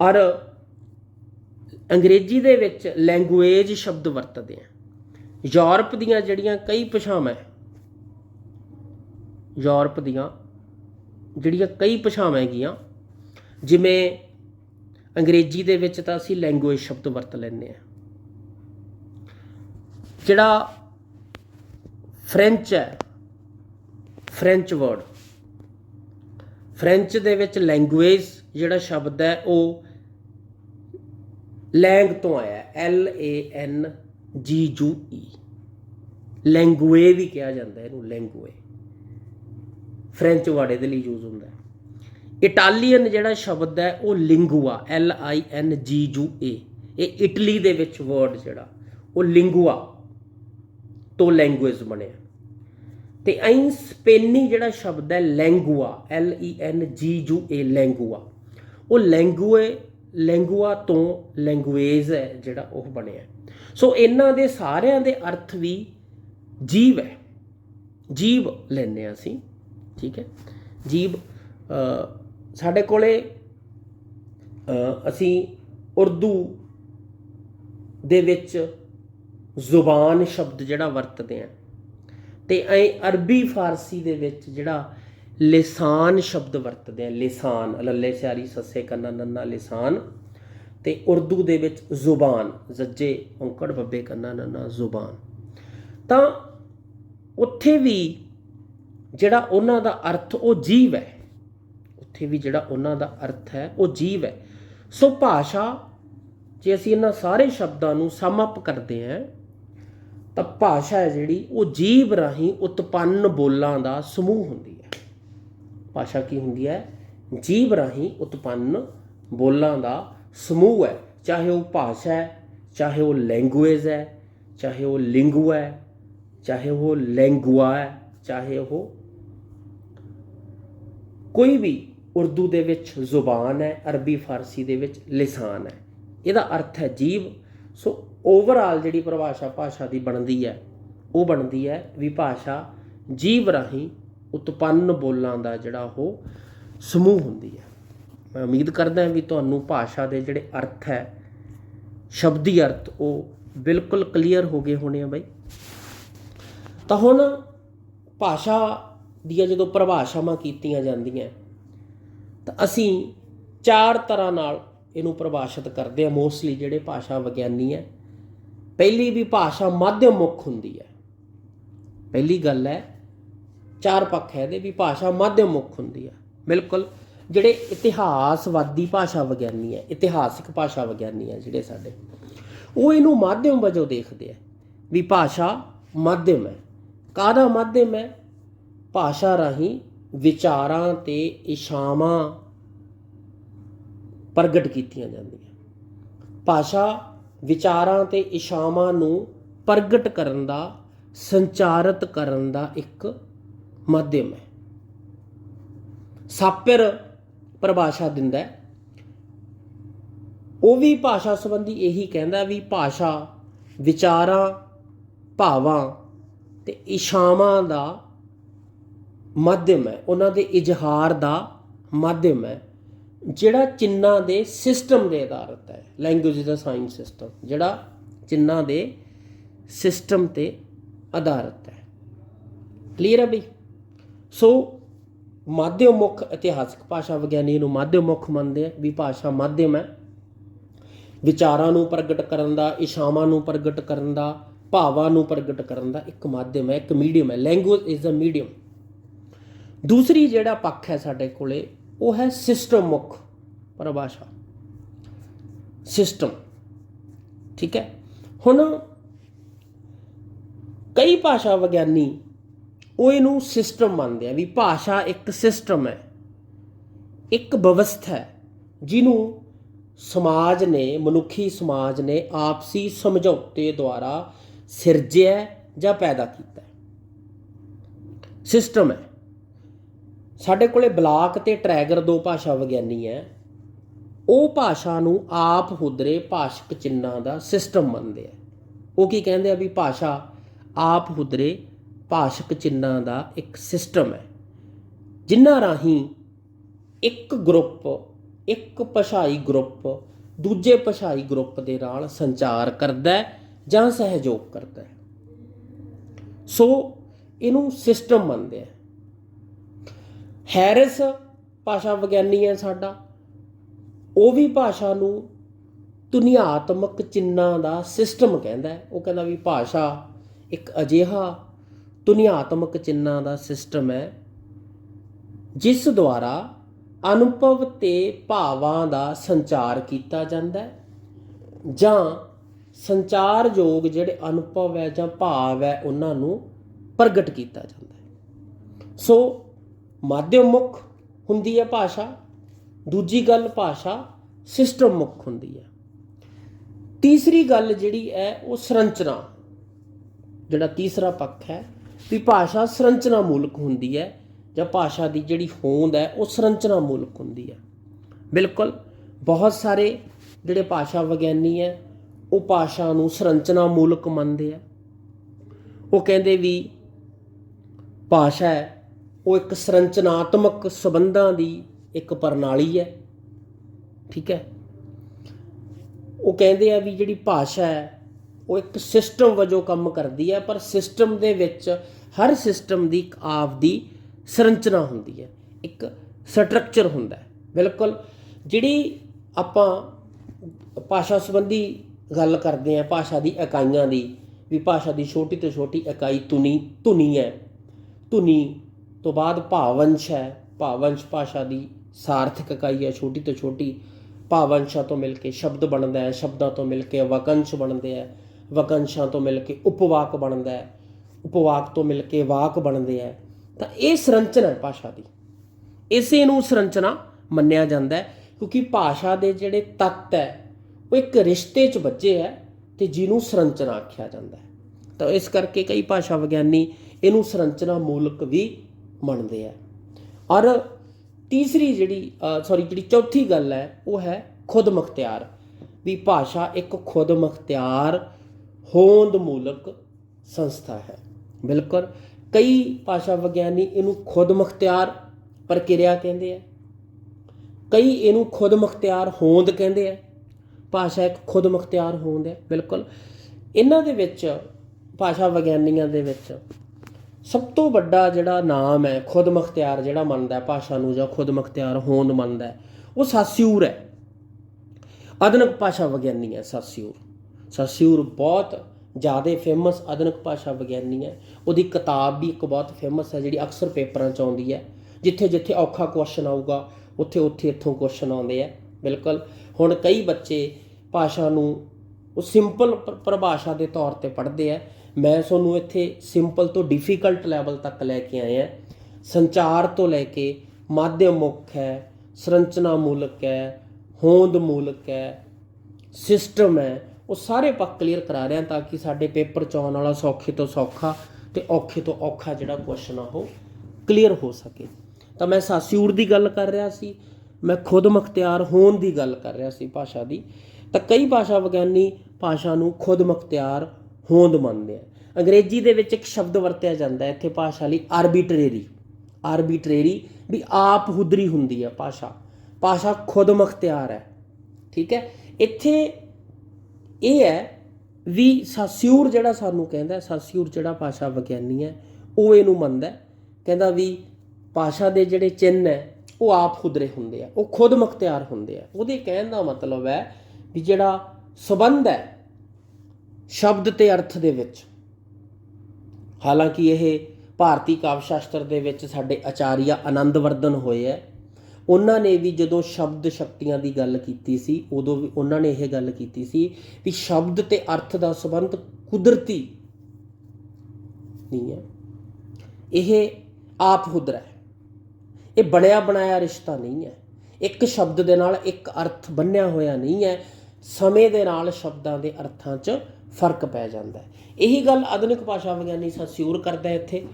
ਔਰ ਅੰਗਰੇਜ਼ੀ ਦੇ ਵਿੱਚ ਲੈਂਗੁਏਜ ਸ਼ਬਦ ਵਰਤਦੇ ਆ। ਯੂਰਪ ਦੀਆਂ ਜਿਹੜੀਆਂ ਕਈ ਭਾਸ਼ਾਵਾਂ ਯੂਰਪ ਦੀਆਂ ਜਿਹੜੀਆਂ ਕਈ ਭਾਸ਼ਾਵਾਂ ਹੈਗੀਆਂ, ਜਿਵੇਂ ਅੰਗਰੇਜ਼ੀ ਦੇ ਵਿੱਚ ਤਾਂ ਅਸੀਂ ਲੈਂਗੁਏਜ ਸ਼ਬਦ ਵਰਤ ਲੈਂਦੇ ਆ। ਜਿਹੜਾ ਫ੍ਰੈਂਚ ਹੈ ਫ੍ਰੈਂਚ ਵਰਡ ਫ੍ਰੈਂਚ ਦੇ ਵਿੱਚ ਲੈਂਗੁਏਜ ਜਿਹੜਾ ਸ਼ਬਦ ਹੈ ਉਹ ਲੈਂਗ ਤੋਂ ਆਇਆ ਐਲ ਏ ਐਨ ਜੀ ਯੂ ਈ ਲੈਂਗੂਏ ਵੀ ਕਿਹਾ ਜਾਂਦਾ ਇਹਨੂੰ ਲੈਂਗੂਏ। ਫ੍ਰੈਂਚ ਵਰਡ ਇਹਦੇ ਲਈ ਯੂਜ਼ ਹੁੰਦਾ ਹੈ। ਇਟਾਲੀਅਨ ਜਿਹੜਾ ਸ਼ਬਦ ਹੈ, ਉਹ ਲਿੰਗੂਆ ਐਲ ਆਈ ਐਨ ਜੀ ਯੂ ਏ ਇਹ ਇਟਲੀ ਦੇ ਵਿੱਚ ਵਰਡ ਜਿਹੜਾ, ਉਹ ਲਿੰਗੂਆ ਤੋਂ ਲੈਂਗੁਏਜ ਬਣਿਆ। ਤੇ ਐਂ ਸਪੇਨੀ ਜਿਹੜਾ ਸ਼ਬਦ ਹੈ ਲੈਂਗੂਆ ਐਲ ਈ ਐਨ ਜੀ ਯੂ ਏ ਲੈਂਗੂਆ ਉਹ ਲੈਂਗੂਏ ਲੈਂਗੂਆ ਤੋਂ ਲੈਂਗੁਏਜ ਹੈ ਜਿਹੜਾ ਉਹ ਬਣਿਆ ਸੋ ਇਹਨਾਂ ਦੇ ਸਾਰਿਆਂ ਦੇ ਅਰਥ ਵੀ ਜੀਵ ਹੈ। ਜੀਵ ਲੈਨੇ ਅਸੀਂ, ਠੀਕ ਹੈ? ਜੀਵ ਸਾਡੇ ਕੋਲੇ ਅਸੀਂ ਉਰਦੂ ਦੇ ਵਿੱਚ ਜ਼ੁਬਾਨ ਸ਼ਬਦ ਜਿਹੜਾ ਵਰਤਦੇ ਆ ਤੇ ਐ ਅਰਬੀ, ਫਾਰਸੀ ਦੇ ਵਿੱਚ ਜਿਹੜਾ ਲਿਸਾਨ ਸ਼ਬਦ ਵਰਤਦੇ ਆ, ਲਿਸਾਨ, ਲੱਲੇ ਸਿਆਰੀ, ਸੱਸੇ ਕੰਨਾ, ਨੰਨਾ, ਲਿਸਾਨ। ਤੇ ਉਰਦੂ ਦੇ ਵਿੱਚ ਜ਼ੁਬਾਨ, ਜ਼ੱਜੇ, ਔਂਕੜ, ਬੱਬੇ ਕੰਨਾ, ਨੰਨਾ, ਜ਼ੁਬਾਨ। ਤਾਂ ਉੱਥੇ ਵੀ ਜਿਹੜਾ ਉਹਨਾਂ ਦਾ ਅਰਥ, ਉਹ ਜੀਵ ਹੈ। ਉੱਥੇ ਵੀ ਜਿਹੜਾ ਉਹਨਾਂ ਦਾ ਅਰਥ ਹੈ, ਉਹ ਜੀਵ ਹੈ। ਸੋ ਭਾਸ਼ਾ, ਜੇ ਅਸੀਂ ਇਹਨਾਂ ਸਾਰੇ ਸ਼ਬਦਾਂ ਨੂੰ ਸਮ ਅਪ ਕਰਦੇ ਹਾਂ, ਤਾਂ ਭਾਸ਼ਾ ਹੈ ਜਿਹੜੀ, ਉਹ ਜੀਵ ਰਾਹੀਂ ਉਤਪੰਨ ਬੋਲਾਂ ਦਾ ਸਮੂਹ ਹੁੰਦੀ ਭਾਸ਼ਾ ਕੀ ਹੁੰਦੀ ਹੈ? ਜੀਵ ਰਾਹੀਂ ਉਤਪੰਨ ਬੋਲਾਂ ਦਾ ਸਮੂਹ ਹੈ। ਚਾਹੇ ਉਹ ਭਾਸ਼ਾ ਹੈ, ਚਾਹੇ ਉਹ ਲੈਂਗੁਏਜ ਹੈ, ਚਾਹੇ ਉਹ ਲਿੰਗੂਆ ਹੈ, ਚਾਹੇ ਉਹ ਲੈਂਗੁਆ ਹੈ, ਚਾਹੇ ਉਹ ਕੋਈ ਵੀ ਉਰਦੂ ਦੇ ਵਿੱਚ ਜ਼ੁਬਾਨ ਹੈ, ਅਰਬੀ, ਫਾਰਸੀ ਦੇ ਵਿੱਚ ਲਿਸਾਨ ਹੈ। ਇਹਦਾ ਅਰਥ ਹੈ ਜੀਵ। ਸੋ ਓਵਰਆਲ ਜਿਹੜੀ ਪਰਿਭਾਸ਼ਾ ਭਾਸ਼ਾ ਦੀ ਬਣਦੀ ਹੈ, ਉਹ ਬਣਦੀ ਹੈ ਵੀ ਭਾਸ਼ਾ ਜੀਵ ਰਾਹੀਂ ਉਤਪੰਨ ਬੋਲਾਂ ਦਾ ਜਿਹੜਾ ਉਹ ਸਮੂਹ ਹੁੰਦੀ ਹੈ। ਮੈਂ ਉਮੀਦ ਕਰਦਾ ਵੀ ਤੁਹਾਨੂੰ ਭਾਸ਼ਾ ਦੇ ਜਿਹੜੇ ਅਰਥ ਹੈ, ਸ਼ਬਦੀ ਅਰਥ, ਉਹ ਬਿਲਕੁਲ ਕਲੀਅਰ ਹੋ ਗਏ ਹੋਣੇ ਆ ਬਾਈ। ਤਾਂ ਹੁਣ ਭਾਸ਼ਾ ਦੀਆਂ ਜਦੋਂ ਪਰਿਭਾਸ਼ਾਵਾਂ ਕੀਤੀਆਂ ਜਾਂਦੀਆਂ, ਤਾਂ ਅਸੀਂ ਚਾਰ ਤਰ੍ਹਾਂ ਨਾਲ ਇਹਨੂੰ ਪਰਿਭਾਸ਼ਿਤ ਕਰਦੇ ਆ ਮੋਸਟਲੀ ਜਿਹੜੇ ਭਾਸ਼ਾ ਵਿਗਿਆਨੀ ਹੈ, ਪਹਿਲੀ ਵੀ ਭਾਸ਼ਾ ਮਾਧਿਅਮ ਮੁੱਖ ਹੁੰਦੀ ਹੈ। ਪਹਿਲੀ ਗੱਲ ਹੈ ਚਾਰ ਪੱਖ ਹੈ ਇਹਦੇ ਵੀ ਭਾਸ਼ਾ ਮਾਧਿਅਮ ਮੁੱਖ ਹੁੰਦੀ ਹੈ ਬਿਲਕੁਲ। ਜਿਹੜੇ ਇਤਿਹਾਸਵਾਦੀ ਭਾਸ਼ਾ ਵਿਗਿਆਨੀ ਹੈ ਇਤਿਹਾਸਿਕ ਭਾਸ਼ਾ ਵਿਗਿਆਨੀ ਹੈ ਜਿਹੜੇ ਸਾਡੇ, ਉਹ ਇਹਨੂੰ ਮਾਧਿਅਮ ਵਜੋਂ ਦੇਖਦੇ ਆ ਵੀ ਭਾਸ਼ਾ ਮਾਧਿਅਮ ਹੈ। ਕਾਹਦਾ ਮਾਧਿਅਮ ਹੈ? ਭਾਸ਼ਾ ਰਾਹੀਂ ਵਿਚਾਰਾਂ ਤੇ ਇਸ਼ਾਵਾਂ ਪ੍ਰਗਟ ਕੀਤੀਆਂ ਜਾਂਦੀਆਂ। ਭਾਸ਼ਾ ਵਿਚਾਰਾਂ ਤੇ ਇਸ਼ਾਵਾਂ ਨੂੰ ਪ੍ਰਗਟ ਕਰਨ ਦਾ, ਸੰਚਾਰਿਤ ਕਰਨ ਦਾ ਇੱਕ ਮਾਧਿਅਮ ਹੈ। ਸਾਪਿਰ ਪਰਿਭਾਸ਼ਾ ਦਿੰਦਾ ਹੈ। ਉਹ ਵੀ ਭਾਸ਼ਾ ਸੰਬੰਧੀ ਇਹੀ ਕਹਿੰਦਾ ਵੀ ਭਾਸ਼ਾ ਵਿਚਾਰਾਂ, ਭਾਵਾਂ ਤੇ ਇਸ਼ਾਵਾਂ ਦਾ ਮਾਧਿਅਮ ਹੈ। ਉਹਨਾਂ ਦੇ ਇਜ਼ਹਾਰ ਦਾ ਮਾਧਿਅਮ ਹੈ, ਜਿਹੜਾ ਚਿੰਨਾਂ ਦੇ ਸਿਸਟਮ ਦੇ ਆਧਾਰਿਤ ਹੈ। ਲੈਂਗੁਏਜ ਦਾ ਸਾਈਨ ਸਿਸਟਮ ਜਿਹੜਾ ਚਿੰਨਾਂ ਦੇ ਸਿਸਟਮ ਤੇ ਆਧਾਰਿਤ ਹੈ। ਕਲੀਅਰ ਹੈ ਬਈ? ਸੋ ਮਾਧਿਅਮ ਮੁੱਖ ਇਤਿਹਾਸਕ ਭਾਸ਼ਾ ਵਿਗਿਆਨੀ ਨੂੰ ਮਾਧਿਅਮ ਮੁੱਖ ਮੰਨਦੇ ਆ ਵੀ ਭਾਸ਼ਾ ਮਾਧਿਅਮ ਹੈ। ਵਿਚਾਰਾਂ ਨੂੰ ਪ੍ਰਗਟ ਕਰਨ ਦਾ ਇਸ਼ਾਵਾਂ ਨੂੰ ਪ੍ਰਗਟ ਕਰਨ ਦਾ, ਭਾਵਾਂ ਨੂੰ ਪ੍ਰਗਟ ਕਰਨ ਦਾ ਇੱਕ ਮਾਧਿਅਮ ਹੈ, ਇੱਕ ਮੀਡੀਅਮ ਹੈ। ਲੈਂਗੁਏਜ ਇਜ਼ ਅ ਮੀਡੀਅਮ ਦੂਸਰੀ ਜਿਹੜਾ ਪੱਖ ਹੈ ਸਾਡੇ ਕੋਲੇ, ਉਹ ਹੈ ਸਿਸਟਮ ਮੁੱਖ ਪਰਿਭਾਸ਼ਾ। ਸਿਸਟਮ ਠੀਕ ਹੈ? ਹੁਣ ਕਈ ਭਾਸ਼ਾ ਵਿਗਿਆਨੀ ਉਹ ਇਹਨੂੰ ਸਿਸਟਮ ਮੰਨਦੇ ਆ ਵੀ ਭਾਸ਼ਾ ਇੱਕ ਸਿਸਟਮ ਹੈ। ਇੱਕ ਵਿਵਸਥਾ ਹੈ, ਜਿਹਨੂੰ ਸਮਾਜ ਨੇ, ਮਨੁੱਖੀ ਸਮਾਜ ਨੇ ਆਪਸੀ ਸਮਝੌਤੇ ਦੁਆਰਾ ਸਿਰਜਿਆ ਜਾਂ ਪੈਦਾ ਕੀਤਾ ਸਿਸਟਮ ਹੈ। ਸਾਡੇ ਕੋਲੇ ਬਲਾਕ ਤੇ ਟਰੈਗਰ ਦੋ ਭਾਸ਼ਾ ਵਿਗਿਆਨੀ ਹੈ। ਉਹ ਭਾਸ਼ਾ ਨੂੰ ਆਪ ਹੁਦਰੇ ਭਾਸ਼ਕ ਚਿੰਨਾਂ ਦਾ ਸਿਸਟਮ ਮੰਨਦੇ ਆ। ਉਹ ਕੀ ਕਹਿੰਦੇ ਆ ਵੀ ਭਾਸ਼ਾ ਆਪ ਹੁਦਰੇ ਭਾਸ਼ਕ ਚਿੰਨ੍ਹਾਂ ਦਾ ਇੱਕ ਸਿਸਟਮ ਹੈ, ਜਿਨ੍ਹਾਂ ਰਾਹੀਂ ਇੱਕ ਗਰੁੱਪ ਇੱਕ ਭਾਸ਼ਾਈ ਗਰੁੱਪ ਦੂਜੇ ਭਾਸ਼ਾਈ ਗਰੁੱਪ ਦੇ ਨਾਲ ਸੰਚਾਰ ਕਰਦਾ ਜਾਂ ਸਹਿਯੋਗ ਕਰਦਾ ਸੋ ਇਹਨੂੰ ਸਿਸਟਮ ਮੰਨਦੇ ਆ। ਹੈਰਿਸ ਭਾਸ਼ਾ ਵਿਗਿਆਨੀ ਹੈ ਸਾਡਾ। ਉਹ ਵੀ ਭਾਸ਼ਾ ਨੂੰ ਧੁਨਿਆਤਮਕ ਚਿੰਨਾਂ ਦਾ ਸਿਸਟਮ ਕਹਿੰਦਾ ਉਹ ਕਹਿੰਦਾ ਵੀ ਭਾਸ਼ਾ ਇੱਕ ਅਜਿਹਾ ਦੁਨਿਆਤਮਕ ਚਿੰਨਾਂ ਦਾ ਸਿਸਟਮ ਹੈ, ਜਿਸ ਦੁਆਰਾ ਅਨੁਭਵ ਤੇ ਭਾਵਾਂ ਦਾ ਸੰਚਾਰ ਕੀਤਾ ਜਾਂਦਾ ਹੈ। ਜਾਂ ਸੰਚਾਰਯੋਗ ਜਿਹੜੇ ਅਨੁਭਵ ਹੈ ਜਾਂ ਭਾਵ ਹੈ, ਉਹਨਾਂ ਨੂੰ ਪ੍ਰਗਟ ਕੀਤਾ ਜਾਂਦਾ ਹੈ। ਸੋ ਮਾਧਿਅਮ ਮੁੱਖ ਹੁੰਦੀ ਹੈ ਭਾਸ਼ਾ, ਦੂਜੀ ਗੱਲ ਭਾਸ਼ਾ ਸਿਸਟਮ ਮੁੱਖ ਹੁੰਦੀ ਹੈ। ਤੀਸਰੀ ਗੱਲ ਜਿਹੜੀ ਹੈ, ਉਹ ਸੰਰਚਨਾ, ਜਿਹੜਾ ਤੀਸਰਾ ਪੱਖ ਹੈ ਵੀ ਭਾਸ਼ਾ ਸੰਰਚਨਾ ਮੂਲਕ ਹੁੰਦੀ ਹੈ ਜਾਂ ਭਾਸ਼ਾ ਦੀ ਜਿਹੜੀ ਹੋਂਦ ਹੈ, ਉਹ ਸੰਰਚਨਾ ਮੂਲਕ ਹੁੰਦੀ ਹੈ। ਬਿਲਕੁਲ, ਬਹੁਤ ਸਾਰੇ ਜਿਹੜੇ ਭਾਸ਼ਾ ਵਿਗਿਆਨੀ ਹੈ, ਉਹ ਭਾਸ਼ਾ ਨੂੰ ਸੰਰਚਨਾ ਮੂਲਕ ਮੰਨਦੇ ਆ ਉਹ ਕਹਿੰਦੇ ਵੀ ਭਾਸ਼ਾ ਹੈ, ਉਹ ਇੱਕ ਸੰਰਚਨਾਤਮਕ ਸਬੰਧਾਂ ਦੀ ਇੱਕ ਪ੍ਰਣਾਲੀ ਹੈ। ਠੀਕ ਹੈ? ਉਹ ਕਹਿੰਦੇ ਆ ਵੀ ਜਿਹੜੀ ਭਾਸ਼ਾ ਹੈ ਉਹ ਇੱਕ ਸਿਸਟਮ ਵਜੋਂ ਕੰਮ ਕਰਦੀ ਹੈ, ਪਰ ਸਿਸਟਮ ਦੇ ਵਿੱਚ ਹਰ ਸਿਸਟਮ ਦੀ ਇੱਕ ਆਪਦੀ ਸੰਰਚਨਾ ਹੁੰਦੀ ਹੈ, ਇੱਕ ਸਟਰਕਚਰ ਹੁੰਦਾ ਹੈ। ਬਿਲਕੁਲ, ਜਿਹੜੀ ਆਪਾਂ ਭਾਸ਼ਾ ਸੰਬੰਧੀ ਗੱਲ ਕਰਦੇ ਆ ਭਾਸ਼ਾ ਦੀ ਇਕਾਈਆਂ ਦੀ, ਵੀ ਭਾਸ਼ਾ ਦੀ ਛੋਟੀ ਤੋਂ ਛੋਟੀ ਇਕਾਈ ਧੁਨੀ ਧੁਨੀ ਹੈ। ਧੁਨੀ ਤੋਂ ਬਾਅਦ ਭਾਵੰਸ਼ ਹੈ, ਭਾਵੰਸ਼ ਭਾਸ਼ਾ ਦੀ ਸਾਰਥਕ ਇਕਾਈ ਹੈ, ਛੋਟੀ ਤੋਂ ਛੋਟੀ ਭਾਵੰਸ਼ਾਂ ਤੋਂ ਮਿਲ ਕੇ ਸ਼ਬਦ ਬਣਦਾ ਹੈ, ਸ਼ਬਦਾਂ ਤੋਂ ਮਿਲ ਕੇ ਵਾਕੰਸ਼ ਬਣਦੇ ਹੈ। ਵਕੰਸ਼ਾਂ ਤੋਂ ਮਿਲ ਕੇ ਉਪਵਾਕ ਬਣਦਾ ਹੈ, ਉਪਵਾਕ ਤੋਂ ਮਿਲ ਕੇ ਵਾਕ ਬਣਦੇ ਆ ਤਾਂ ਇਹ ਸੰਰਚਨਾ ਹੈ ਭਾਸ਼ਾ ਦੀ। ਇਸੇ ਨੂੰ ਸੰਰਚਨਾ ਮੰਨਿਆ ਜਾਂਦਾ ਹੈ, ਕਿਉਂਕਿ ਭਾਸ਼ਾ ਦੇ ਜਿਹੜੇ ਤੱਤ ਹੈ, ਉਹ ਇੱਕ ਰਿਸ਼ਤੇ 'ਚ ਬੱਝੇ ਹੈ ਤੇ ਜਿਹਨੂੰ ਸੰਰਚਨਾ ਆਖਿਆ ਜਾਂਦਾ ਹੈ। ਤਾਂ ਇਸ ਕਰਕੇ ਕਈ ਭਾਸ਼ਾ ਵਿਗਿਆਨੀ ਇਹਨੂੰ ਸੰਰਚਨਾ ਮੂਲਕ ਵੀ ਮੰਨਦੇ ਆ ਔਰ ਤੀਸਰੀ ਜਿਹੜੀ ਸੌਰੀ ਜਿਹੜੀ ਚੌਥੀ ਗੱਲ ਹੈ, ਉਹ ਹੈ ਖੁਦ ਮੁਖਤਿਆਰ ਵੀ ਭਾਸ਼ਾ ਇੱਕ ਖੁਦ ਮੁਖਤਿਆਰ ਹੋਂਦ ਮੂਲਕ ਸੰਸਥਾ ਹੈ। ਬਿਲਕੁਲ, ਕਈ ਭਾਸ਼ਾ ਵਿਗਿਆਨੀ ਇਹਨੂੰ ਖੁਦ ਮੁਖਤਿਆਰ ਪ੍ਰਕਿਰਿਆ ਕਹਿੰਦੇ ਆ। ਕਈ ਇਹਨੂੰ ਖੁਦ ਮੁਖਤਿਆਰ ਹੋਂਦ ਕਹਿੰਦੇ ਆ। ਭਾਸ਼ਾ ਇੱਕ ਖੁਦ ਮੁਖਤਿਆਰ ਹੋਂਦ ਹੈ, ਬਿਲਕੁਲ। ਇਹਨਾਂ ਦੇ ਵਿੱਚ, ਭਾਸ਼ਾ ਵਿਗਿਆਨੀਆਂ ਦੇ ਵਿੱਚ ਸਭ ਤੋਂ ਵੱਡਾ ਜਿਹੜਾ ਨਾਮ ਹੈ, ਖੁਦ ਮੁਖਤਿਆਰ ਜਿਹੜਾ ਮੰਨਦਾ ਭਾਸ਼ਾ ਨੂੰ ਜਾਂ ਖੁਦ ਮੁਖਤਿਆਰ ਹੋਂਦ ਮੰਨਦਾ ਉਹ ਸਾਸਿਊਰ ਹੈ। ਆਧੁਨਿਕ ਭਾਸ਼ਾ ਵਿਗਿਆਨੀ ਹੈ ਸਾਸਿਊਰ ਸਾਸਿਊਰ ਬਹੁਤ ਜ਼ਿਆਦਾ ਫੇਮਸ ਆਧੁਨਿਕ ਭਾਸ਼ਾ ਵਿਗਿਆਨੀ ਹੈ। ਉਹਦੀ ਕਿਤਾਬ ਵੀ ਇੱਕ ਬਹੁਤ ਫੇਮਸ ਹੈ, ਜਿਹੜੀ ਅਕਸਰ ਪੇਪਰਾਂ 'ਚ ਆਉਂਦੀ ਹੈ। ਜਿੱਥੇ ਜਿੱਥੇ ਔਖਾ ਕੁਐਸਚਨ ਆਊਗਾ, ਉੱਥੇ ਉੱਥੇ ਇੱਥੋਂ ਕੁਐਸਚਨ ਆਉਂਦੇ ਆ। ਬਿਲਕੁਲ। ਹੁਣ ਕਈ ਬੱਚੇ ਭਾਸ਼ਾ ਨੂੰ ਉਹ ਸਿੰਪਲ ਪਰਿਭਾਸ਼ਾ ਦੇ ਤੌਰ ਤੇ ਪੜ੍ਹਦੇ ਆ। ਮੈਂ ਤੁਹਾਨੂੰ ਇੱਥੇ ਸਿੰਪਲ ਤੋਂ ਡਿਫਿਕਲਟ ਲੈਵਲ ਤੱਕ ਲੈ ਕੇ ਆਇਆ ਸੰਚਾਰ ਤੋਂ ਲੈ ਕੇ ਮਾਧਿਅਮ ਮੁੱਖ ਹੈ, ਸੰਰਚਨਾ ਮੂਲਕ ਹੈ, ਹੋਂਦ ਮੂਲਕ ਹੈ ਸਿਸਟਮ ਹੈ। ਉਹ ਸਾਰੇ ਪੱਕ ਕਲੀਅਰ ਕਰਾ ਰਿਹਾ ਤਾਂ ਕਿ ਸਾਡੇ ਪੇਪਰ ਚ ਆਉਣ ਵਾਲਾ ਸੌਖੇ ਤੋਂ ਸੌਖਾ ਤੇ ਔਖੇ ਤੋਂ ਔਖਾ ਜਿਹੜਾ ਕੁਐਸਚਨ ਆ ਉਹ ਕਲੀਅਰ ਹੋ ਸਕੇ। ਤਾਂ ਮੈਂ ਸਾਸਿਊਰ ਦੀ ਗੱਲ ਕਰ ਰਿਹਾ ਸੀ, ਮੈਂ ਖੁਦ ਮੁਖਤਿਆਰ ਹੋਣ ਦੀ ਗੱਲ ਕਰ ਰਿਹਾ ਸੀ ਭਾਸ਼ਾ ਦੀ। ਤਾਂ ਕਈ ਭਾਸ਼ਾ ਵਿਗਿਆਨੀ ਭਾਸ਼ਾ ਨੂੰ ਖੁਦ ਮੁਖਤਿਆਰ ਹੋਂਦ ਮੰਨਦੇ ਆ। ਅੰਗਰੇਜ਼ੀ ਦੇ ਵਿੱਚ ਇੱਕ ਸ਼ਬਦ ਵਰਤਿਆ ਜਾਂਦਾ ਹੈ ਇੱਥੇ ਭਾਸ਼ਾ ਲਈ ਆਰਬਿਟਰੇਰੀ ਆਰਬਿਟਰੇਰੀ ਵੀ ਆਪ ਹੁਦਰੀ ਹੁੰਦੀ ਹੈ ਭਾਸ਼ਾ। ਭਾਸ਼ਾ ਖੁਦ ਮੁਖਤਿਆਰ ਹੈ। ਠੀਕ ਹੈ? ਇੱਥੇ ਇਹ ਹੈ ਵੀ ਸਾਸਿਊਰ ਜਿਹੜਾ ਸਾਨੂੰ ਕਹਿੰਦਾ ਹੈ, ਸਾਸਿਊਰ ਜਿਹੜਾ ਭਾਸ਼ਾ ਵਿਗਿਆਨੀ ਹੈ ਉਹ ਇਹਨੂੰ ਮੰਨਦਾ ਕਹਿੰਦਾ ਵੀ ਭਾਸ਼ਾ ਦੇ ਜਿਹੜੇ ਚਿੰਨ੍ਹ ਹੈ ਉਹ ਆਪ ਖੁਦਰੇ ਹੁੰਦੇ ਆ ਉਹ ਖੁਦ ਮੁਖਤਿਆਰ ਹੁੰਦੇ ਆ। ਉਹਦੇ ਕਹਿਣ ਦਾ ਮਤਲਬ ਹੈ ਵੀ ਜਿਹੜਾ ਸਬੰਧ ਹੈ ਸ਼ਬਦ ਤੇ ਅਰਥ ਦੇ ਵਿੱਚ ਹਾਲਾਂਕਿ ਇਹ ਭਾਰਤੀ ਕਾਵਿ ਸ਼ਾਸਤਰ ਦੇ ਵਿੱਚ ਸਾਡੇ ਆਚਾਰੀਆ ਆਨੰਦ ਵਰਧਨ ਹੋਏ ਹੈ ਉਹਨਾਂ ਨੇ ਵੀ ਜਦੋਂ ਸ਼ਬਦ ਸ਼ਕਤੀਆਂ ਦੀ ਗੱਲ ਕੀਤੀ ਸੀ, ਉਦੋਂ ਵੀ ਉਹਨਾਂ ਨੇ ਇਹ ਗੱਲ ਕੀਤੀ ਸੀ ਵੀ ਸ਼ਬਦ ਤੇ ਅਰਥ ਦਾ ਸੰਬੰਧ ਕੁਦਰਤੀ ਨਹੀਂ ਹੈ। ਇਹ ਆਪ ਹੁਦਰਾ ਹੈ। ਇਹ ਬਣਿਆ ਬਣਾਇਆ ਰਿਸ਼ਤਾ ਨਹੀਂ ਹੈ। ਇੱਕ ਸ਼ਬਦ ਦੇ ਨਾਲ ਇੱਕ ਅਰਥ ਬੰਨਿਆ ਹੋਇਆ ਨਹੀਂ ਹੈ। ਸਮੇਂ ਦੇ ਨਾਲ ਸ਼ਬਦਾਂ ਦੇ ਅਰਥਾਂ 'ਚ ਫ਼ਰਕ ਪੈ ਜਾਂਦਾ ਹੈ। ਇਹੀ ਗੱਲ ਆਧੁਨਿਕ ਭਾਸ਼ਾ ਵਿਗਿਆਨੀ ਸਸਿਊਰ ਕਰਦਾ ਇੱਥੇ।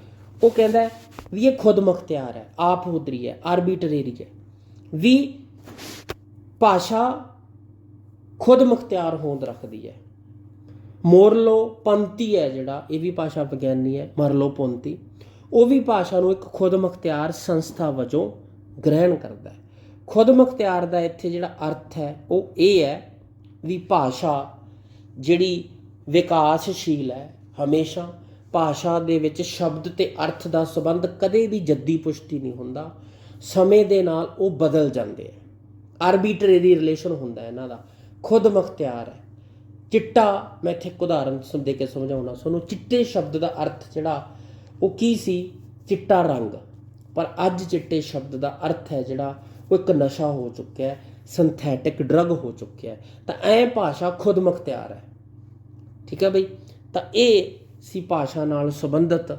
ਉਹ ਕਹਿੰਦਾ ਵੀ ਇਹ ਖੁਦ ਮੁਖਤਿਆਰ ਹੈ, ਆਪ ਹੁਦਰੀ ਹੈ ਆਰਬਿਟਰੇਰੀ ਹੈ। ਵੀ ਭਾਸ਼ਾ ਖੁਦ ਮੁਖਤਿਆਰ ਹੋਂਦ ਰੱਖਦੀ ਹੈ। ਮੋਰਲੋ ਪੰਤੀ ਹੈ ਜਿਹੜਾ, ਇਹ ਵੀ ਭਾਸ਼ਾ ਵਿਗਿਆਨੀ ਹੈ, ਮਰਲੋ ਪੰਤੀ। ਉਹ ਵੀ ਭਾਸ਼ਾ ਨੂੰ ਇੱਕ ਖੁਦ ਮੁਖਤਿਆਰ ਸੰਸਥਾ ਵਜੋਂ ਗ੍ਰਹਿਣ ਕਰਦਾ ਹੈ। ਖੁਦ ਮੁਖਤਿਆਰ ਦਾ ਇੱਥੇ ਜਿਹੜਾ ਅਰਥ ਹੈ, ਉਹ ਇਹ ਹੈ ਵੀ ਭਾਸ਼ਾ ਜਿਹੜੀ ਵਿਕਾਸਸ਼ੀਲ ਹੈ, ਹਮੇਸ਼ਾ ਭਾਸ਼ਾ ਦੇ ਵਿੱਚ ਸ਼ਬਦ ਤੇ ਅਰਥ ਦਾ ਸੰਬੰਧ ਕਦੇ ਵੀ ਜੱਦੀ ਪੁਸ਼ਟੀ ਨਹੀਂ ਹੁੰਦਾ। ਸਮੇਂ ਦੇ ਨਾਲ ਉਹ ਬਦਲ ਜਾਂਦੇ ਆ। ਆਰਬਿਟਰੇਰੀ ਰਿਲੇਸ਼ਨ ਹੁੰਦਾ ਇਹਨਾਂ ਦਾ। ਖੁਦ ਮੁਖਤਿਆਰ ਹੈ। ਚਿੱਟਾ, ਮੈਂ ਇੱਥੇ ਇੱਕ ਉਦਾਹਰਨ ਸਮ- ਦੇ ਕੇ ਸਮਝਾਉਣਾ। ਤੁਹਾਨੂੰ ਚਿੱਟੇ ਸ਼ਬਦ ਦਾ ਅਰਥ ਜਿਹੜਾ, ਉਹ ਕੀ ਸੀ? ਚਿੱਟਾ ਰੰਗ। ਪਰ ਅੱਜ ਚਿੱਟੇ ਸ਼ਬਦ ਦਾ ਅਰਥ ਹੈ ਜਿਹੜਾ, ਉਹ ਇੱਕ ਨਸ਼ਾ ਹੋ ਚੁੱਕਿਆ ਹੈ ਸਿੰਥੈਟਿਕ ਡਰਗ ਹੋ ਚੁੱਕਿਆ ਹੈ। ਤਾਂ ਐ ਭਾਸ਼ਾ ਖੁਦ ਮੁਖਤਿਆਰ ਹੈ। ਠੀਕ ਹੈ ਬਈ? ਤਾਂ ਇਹ ਸੀ ਭਾਸ਼ਾ ਨਾਲ ਸੰਬੰਧਿਤ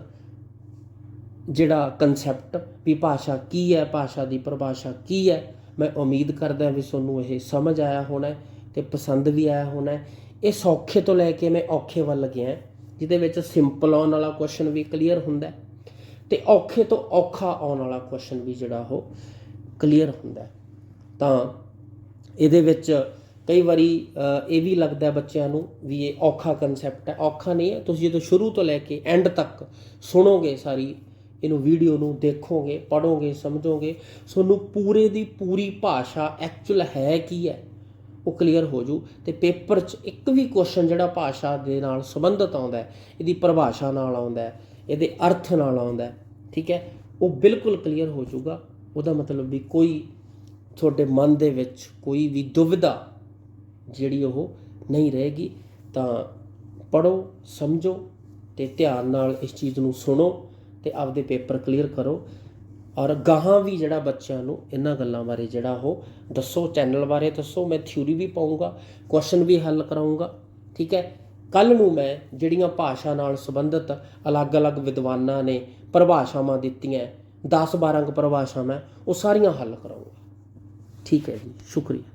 ਜਿਹੜਾ ਕਨਸੈਪਟ ਵੀ ਭਾਸ਼ਾ ਕੀ ਹੈ, ਭਾਸ਼ਾ ਦੀ ਪਰਿਭਾਸ਼ਾ ਕੀ ਹੈ, ਮੈਂ ਉਮੀਦ ਕਰਦਾ ਵੀ ਤੁਹਾਨੂੰ ਇਹ ਸਮਝ ਆਇਆ ਹੋਣਾ ਹੈ ਤੇ ਪਸੰਦ ਵੀ ਆਇਆ ਹੋਣਾ ਇਹ ਸੌਖੇ ਤੋਂ ਲੈ ਕੇ ਮੈਂ ਔਖੇ ਵੱਲ ਗਿਆ ਜਿਹਦੇ ਵਿੱਚ ਸਿੰਪਲ ਆਉਣ ਵਾਲਾ ਕੁਐਸਚਨ ਵੀ ਕਲੀਅਰ ਹੁੰਦਾ ਹੈ ਤੇ ਔਖੇ ਤੋਂ ਔਖਾ ਆਉਣ ਵਾਲਾ ਕੁਐਸਚਨ ਵੀ ਜਿਹੜਾ ਉਹ ਕਲੀਅਰ ਹੁੰਦਾ ਤਾਂ ਇਹਦੇ ਵਿੱਚ ਕਈ ਵਾਰੀ ਇਹ ਵੀ ਲੱਗਦਾ ਬੱਚਿਆਂ ਨੂੰ ਵੀ ਇਹ ਔਖਾ ਕਨਸੈਪਟ ਹੈ। ਔਖਾ ਨਹੀਂ ਹੈ, ਤੁਸੀਂ ਜਦੋਂ ਸ਼ੁਰੂ ਤੋਂ ਲੈ ਕੇ ਐਂਡ ਤੱਕ ਸੁਣੋਗੇ ਸਾਰੀ ਇਹਨੂੰ ਵੀਡੀਓ ਨੂੰ ਦੇਖੋਗੇ ਪੜੋਗੇ ਸਮਝੋਗੇ, ਤੁਹਾਨੂੰ ਪੂਰੇ ਦੀ ਪੂਰੀ ਭਾਸ਼ਾ ਐਕਚੁਅਲ ਹੈ ਕੀ ਹੈ, ਉਹ ਕਲੀਅਰ ਹੋ ਜੂ। ਤੇ ਪੇਪਰ 'ਚ ਇੱਕ ਵੀ ਕੁਐਸਚਨ ਜਿਹੜਾ ਭਾਸ਼ਾ ਦੇ ਨਾਲ ਸੰਬੰਧਿਤ ਆਉਂਦਾ ਇਹਦੀ ਪਰਿਭਾਸ਼ਾ ਨਾਲ ਆਉਂਦਾ ਇਹਦੇ ਅਰਥ ਨਾਲ ਆਉਂਦਾ ਠੀਕ ਹੈ? ਉਹ ਬਿਲਕੁਲ ਕਲੀਅਰ ਹੋ ਜਾਊਗਾ ਉਹਦਾ ਮਤਲਬ ਵੀ ਕੋਈ ਤੁਹਾਡੇ ਮਨ ਦੇ ਵਿੱਚ ਕੋਈ ਵੀ ਦੁਵਿਧਾ ਜਿਹੜੀ ਉਹ ਨਹੀਂ ਰਹੇਗੀ, ਤਾਂ ਪੜੋ ਸਮਝੋ ਤੇ ਧਿਆਨ ਨਾਲ ਇਸ ਚੀਜ਼ ਨੂੰ ਸੁਣੋ। ਤੇ ਆਪਦੇ ਪੇਪਰ ਕਲੀਅਰ ਕਰੋ। ਔਰ ਗਾਹਾਂ ਵੀ ਜਿਹੜਾ ਬੱਚਿਆਂ ਨੂੰ ਇਹਨਾਂ ਗੱਲਾਂ ਬਾਰੇ ਜਿਹੜਾ ਉਹ ਦੱਸੋ, ਚੈਨਲ ਬਾਰੇ ਦੱਸੋ, ਮੈਂ ਥਿਊਰੀ ਵੀ ਪਾਉਂਗਾ ਕੁਐਸਚਨ ਵੀ ਹੱਲ ਕਰਾਉਂਗਾ ਠੀਕ ਹੈ? ਕੱਲ ਨੂੰ ਮੈਂ ਜਿਹੜੀਆਂ ਭਾਸ਼ਾ ਨਾਲ ਸੰਬੰਧਿਤ ਅਲੱਗ-ਅਲੱਗ ਵਿਦਵਾਨਾਂ ਨੇ ਪਰਿਭਾਸ਼ਾਵਾਂ ਦਿੱਤੀਆਂ 10 12 ਕੁ ਪਰਿਭਾਸ਼ਾਵਾਂ, ਉਹ ਸਾਰੀਆਂ ਹੱਲ ਕਰਾਉਂਗਾ ਠੀਕ ਹੈ ਜੀ, ਸ਼ੁਕਰੀਆ।